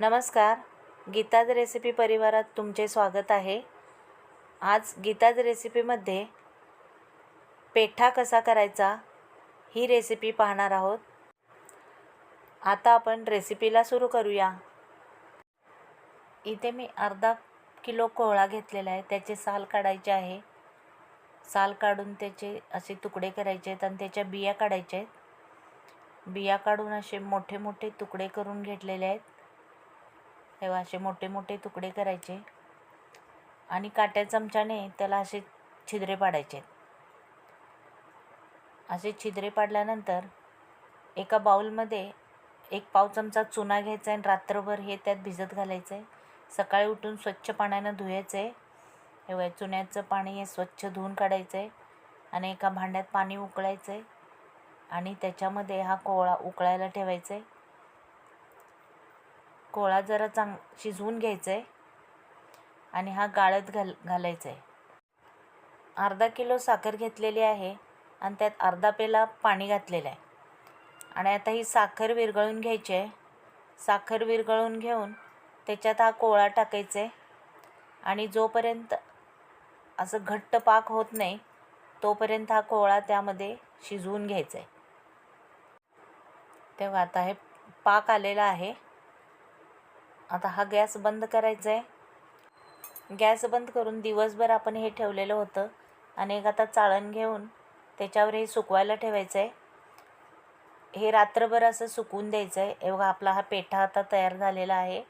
नमस्कार. गीताज रेसिपी परिवारात तुमचे स्वागत आहे. आज गीताज रेसिपीमध्ये पेठा कसा करायचा ही रेसिपी पाहणार आहोत. आता आपण रेसिपीला सुरू करूया. इथे मी अर्धा किलो कोहळा घेतलेला आहे. त्याचे साल काढायचे आहे. साल काढून त्याचे असे तुकडे करायचे आहेत आणि त्याच्या बिया काढायच्या आहेत. बिया काढून असे मोठे मोठे तुकडे करून घेतलेले आहेत. तेव्हा असे मोठे मोठे तुकडे करायचे आणि काट्या चमच्याने त्याला असे छिद्रे पाडायचे. आहेत असे छिद्रे पाडल्यानंतर एका बाऊलमध्ये एक पाव चमचा चुना घ्यायचा आहे आणि रात्रभर हे त्यात भिजत घालायचं. आहे सकाळी उठून स्वच्छ पाण्यानं धुवायचं. आहे तेव्हा चुन्याचं पाणी हे स्वच्छ धुवून काढायचं आहे आणि एका भांड्यात पाणी उकळायचं आहे आणि त्याच्यामध्ये हा कोवळा उकळायला ठेवायचा. आहे कोळा जरा चांग शिजवून घ्यायचा आहे आणि हा गाळत घाल घालायचा आहे अर्धा किलो साखर घेतलेली आहे आणि त्यात अर्धा पेला पाणी घातलेलं आहे आणि आता ही साखर विरघळून घ्यायची आहे साखर विरघळून घेऊन त्याच्यात हा कोळा टाकायचा आहे आणि जोपर्यंत असं घट्ट पाक होत नाही तोपर्यंत हा कोळा त्यामध्ये शिजवून घ्यायचा आहे तेव्हा आता हे पाक आलेला आहे. आता हा गॅस बंद करायचा आहे गॅस बंद करून दिवसभर आपण हे ठेवलेलं होतं. आणि एक आता चाळण घेऊन त्याच्यावर हे सुकवायला ठेवायचं आहे हे रात्रभर असं सुकून द्यायचं आहे एवढा आपला हा पेठा आता तयार झालेला आहे.